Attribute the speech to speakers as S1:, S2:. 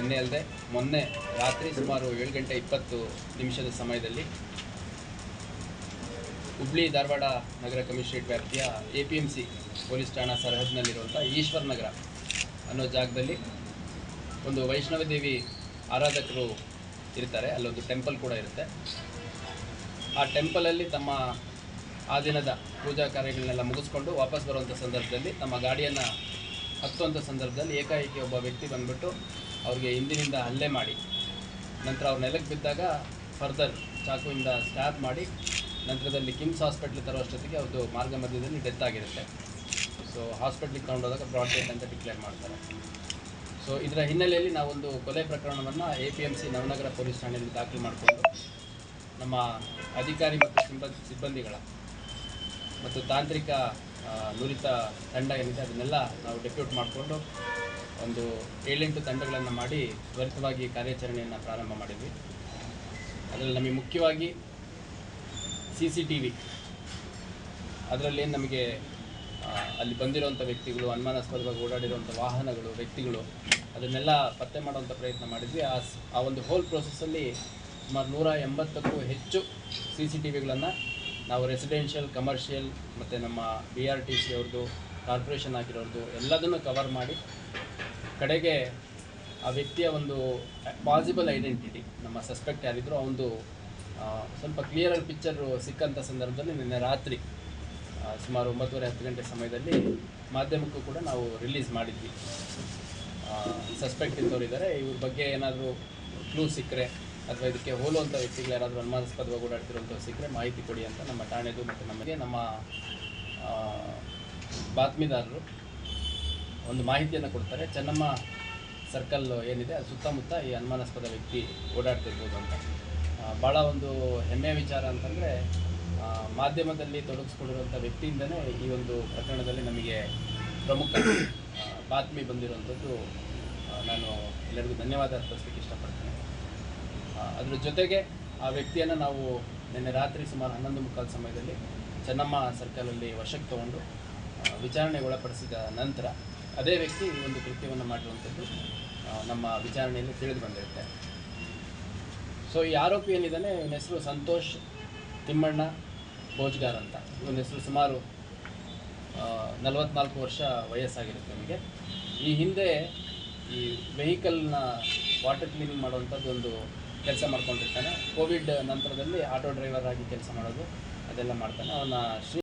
S1: ನಿನ್ನೆ ಅಲ್ಲದೆ ಮೊನ್ನೆ ರಾತ್ರಿ ಸುಮಾರು ಏಳು ಗಂಟೆ ಇಪ್ಪತ್ತು ನಿಮಿಷದ ಸಮಯದಲ್ಲಿ ಹುಬ್ಳಿ ಧಾರವಾಡ ನಗರ ಕಮಿಷನರೇಟ್ ವ್ಯಾಪ್ತಿಯ A P M C police ಠಾಣಾ ಸರಹದ್ನಲ್ಲಿರುವಂಥ ಈಶ್ವರ್ ನಗರ ಅನ್ನೋ ಜಾಗದಲ್ಲಿ ಒಂದು ವೈಷ್ಣವ ದೇವಿ ಆರಾಧಕರು ಇರ್ತಾರೆ. ಅಲ್ಲೊಂದು ಟೆಂಪಲ್ ಕೂಡ ಇರುತ್ತೆ. ಆ ಟೆಂಪಲಲ್ಲಿ ತಮ್ಮ ಆ ದಿನದ ಪೂಜಾ ಕಾರ್ಯಗಳನ್ನೆಲ್ಲ ಮುಗಿಸ್ಕೊಂಡು ವಾಪಸ್ ಬರುವಂಥ ಸಂದರ್ಭದಲ್ಲಿ ತಮ್ಮ ಗಾಡಿಯನ್ನು ಹತ್ತುವಂಥ ಸಂದರ್ಭದಲ್ಲಿ ಏಕಾಏಕಿ ಒಬ್ಬ ವ್ಯಕ್ತಿ ಬಂದ್ಬಿಟ್ಟು ಅವ್ರಿಗೆ ಹಿಂದಿನಿಂದ ಹಲ್ಲೆ ಮಾಡಿ, ನಂತರ ಅವ್ರ ನೆಲಕ್ಕೆ ಬಿದ್ದಾಗ ಫರ್ದರ್ ಚಾಕುವಿಂದ ಸ್ಟ್ಯಾಬ್ ಮಾಡಿ, ನಂತರದಲ್ಲಿ ಕಿಮ್ಸ್ ಹಾಸ್ಪಿಟ್ಲ್ ತರುವಷ್ಟೊತ್ತಿಗೆ ಅವ್ರದ್ದು ಮಾರ್ಗ ಮಧ್ಯದಲ್ಲಿ ಡೆತ್ ಆಗಿರುತ್ತೆ. ಸೊ ಹಾಸ್ಪಿಟ್ಲಿಗೆ ತಗೊಂಡೋದಾಗ ಬ್ರಾಡ್ ಡೆತ್ ಅಂತ ಡಿಕ್ಲೇರ್ ಮಾಡ್ತಾರೆ. ಸೊ ಇದರ ಹಿನ್ನೆಲೆಯಲ್ಲಿ ನಾವೊಂದು ಕೊಲೆ ಪ್ರಕರಣವನ್ನು A P M C Navanagar police ಠಾಣೆಯಲ್ಲಿ ದಾಖಲು ಮಾಡಿಕೊಂಡು, ನಮ್ಮ ಅಧಿಕಾರಿ ಮತ್ತು ಸಿಬ್ಬಂದಿ ಸಿಬ್ಬಂದಿಗಳ ಮತ್ತು ತಾಂತ್ರಿಕ ನುರಿತ ತಂಡ ಏನಿದೆ ಅದನ್ನೆಲ್ಲ ನಾವು ಡೆಪ್ಯೂಟ್ ಮಾಡಿಕೊಂಡು ಒಂದು ಏಳೆಂಟು ತಂಡಗಳನ್ನು ಮಾಡಿ ತ್ವರಿತವಾಗಿ ಕಾರ್ಯಾಚರಣೆಯನ್ನು ಪ್ರಾರಂಭ ಮಾಡಿದ್ವಿ. ಅದರಲ್ಲಿ ನಮಗೆ ಮುಖ್ಯವಾಗಿ ಸಿ ಸಿ ಟಿ ವಿ, ಅದರಲ್ಲಿ ನಮಗೆ ಅಲ್ಲಿ ಬಂದಿರುವಂಥ ವ್ಯಕ್ತಿಗಳು, ಅನುಮಾನಾಸ್ಪದವಾಗಿ ಓಡಾಡಿರುವಂಥ ವಾಹನಗಳು, ವ್ಯಕ್ತಿಗಳು, ಅದನ್ನೆಲ್ಲ ಪತ್ತೆ ಮಾಡುವಂಥ ಪ್ರಯತ್ನ ಮಾಡಿದ್ವಿ. ಆ ಆ ಒಂದು ಹೋಲ್ ಪ್ರೋಸೆಸ್ಸಲ್ಲಿ ಸುಮಾರು ನೂರ ಎಂಬತ್ತಕ್ಕೂ ಹೆಚ್ಚು ಸಿ ಸಿ ಟಿ ವಿಗಳನ್ನು ನಾವು ರೆಸಿಡೆನ್ಷಿಯಲ್ ಕಮರ್ಷಿಯಲ್ ಮತ್ತು ನಮ್ಮ ಬಿ ಆರ್ ಟಿ ಸಿ ಅವ್ರದ್ದು ಕಾರ್ಪೊರೇಷನ್ ಆಗಿರೋರ್ದು, ಎಲ್ಲದನ್ನು ಕವರ್ ಮಾಡಿ ಕಡೆಗೆ ಆ ವ್ಯಕ್ತಿಯ ಒಂದು ಪಾಸಿಬಲ್ ಐಡೆಂಟಿಟಿ ನಮ್ಮ ಸಸ್ಪೆಕ್ಟ್ ಯಾರಿದ್ರು ಆ, ಸ್ವಲ್ಪ ಕ್ಲಿಯರ್ ಪಿಕ್ಚರು ಸಿಕ್ಕಂಥ ಸಂದರ್ಭದಲ್ಲಿ ನಿನ್ನೆ ರಾತ್ರಿ ಸುಮಾರು ಒಂಬತ್ತುವರೆ ಹತ್ತು ಗಂಟೆ ಸಮಯದಲ್ಲಿ ಮಾಧ್ಯಮಕ್ಕೂ ಕೂಡ ನಾವು ರಿಲೀಸ್ ಮಾಡಿದ್ವಿ. ಸಸ್ಪೆಕ್ಟ್ ಇದ್ದವರಿದ್ದಾರೆ ಇವ್ರ ಬಗ್ಗೆ ಏನಾದರೂ ಕ್ಲೂ ಸಿಕ್ಕರೆ ಅಥವಾ ಇದಕ್ಕೆ ಹೋಲುವಂಥ ವ್ಯಕ್ತಿಗಳು ಯಾರಾದರೂ ಅನುಮಾನಾಸ್ಪದವಾಗಿ ಓಡಾಡ್ತಿರುವಂಥವ್ರು ಸಿಕ್ಕರೆ ಮಾಹಿತಿ ಕೊಡಿ ಅಂತ ನಮ್ಮ ಠಾಣೆದು ಮತ್ತು ನಮಗೆ ನಮ್ಮ ಬಾತ್ಮೀದಾರರು ಒಂದು ಮಾಹಿತಿಯನ್ನು ಕೊಡ್ತಾರೆ, ಚೆನ್ನಮ್ಮ ಸರ್ಕಲ್ ಏನಿದೆ, ಅದು ಸುತ್ತಮುತ್ತ ಈ ಅನುಮಾನಾಸ್ಪದ ವ್ಯಕ್ತಿ ಓಡಾಡ್ತಿರ್ಬೋದು ಅಂತ. ಭಾಳ ಒಂದು ಹೆಮ್ಮೆಯ ವಿಚಾರ ಅಂತಂದರೆ ಮಾಧ್ಯಮದಲ್ಲಿ ತೊಡಗಿಸ್ಕೊಂಡಿರುವಂಥ ವ್ಯಕ್ತಿಯಿಂದನೇ ಈ ಒಂದು ಪ್ರಕರಣದಲ್ಲಿ ನಮಗೆ ಪ್ರಮುಖ ಬಾತ್ಮಿ ಬಂದಿರುವಂಥದ್ದು ನಾನು ಎಲ್ಲರಿಗೂ ಧನ್ಯವಾದ ಅರ್ಪಿಸ್ಲಿಕ್ಕೆ ಇಷ್ಟಪಡ್ತೇನೆ. ಅದರ ಜೊತೆಗೆ ಆ ವ್ಯಕ್ತಿಯನ್ನು ನಾವು ನಿನ್ನೆ ರಾತ್ರಿ ಸುಮಾರು ಹನ್ನೊಂದು ಮುಕ್ಕಾಲು ಸಮಯದಲ್ಲಿ ಚೆನ್ನಮ್ಮ ಸರ್ಕಲಲ್ಲಿ ವಶಕ್ಕೆ ತಗೊಂಡು ವಿಚಾರಣೆಗೆ ಒಳಪಡಿಸಿದ ನಂತರ ಅದೇ ವ್ಯಕ್ತಿ ಈ ಒಂದು ಕೃತ್ಯವನ್ನು ಮಾಡಿರುವಂಥದ್ದು ನಮ್ಮ ವಿಚಾರಣೆಯಲ್ಲಿ ತಿಳಿದು ಬಂದಿರುತ್ತೆ. ಸೊ ಈ ಆರೋಪಿ ಏನಿದ್ದಾನೆ ಇವನ ಹೆಸರು ಸಂತೋಷ್ ತಿಮ್ಮಣ್ಣ ಭೋಜ್ಗಾರ್ ಅಂತ. ಇವನ ಹೆಸರು ಸುಮಾರು ನಲವತ್ನಾಲ್ಕು ವರ್ಷ ವಯಸ್ಸಾಗಿರುತ್ತೆ ನಮಗೆ ಈ ಹಿಂದೆ ಈ ವೆಹಿಕಲ್ನ ವಾಟರ್ ಕ್ಲೀನಿಂಗ್ ಮಾಡುವಂಥದ್ದು ಒಂದು ಕೆಲಸ ಮಾಡ್ಕೊಂಡಿರ್ತಾನೆ. ಕೋವಿಡ್ ನಂತರದಲ್ಲಿ ಆಟೋ ಡ್ರೈವರ್ ಆಗಿ ಕೆಲಸ ಮಾಡೋದು ಅದೆಲ್ಲ ಮಾಡ್ತಾನೆ. ಅವನ ಶ್ರೀ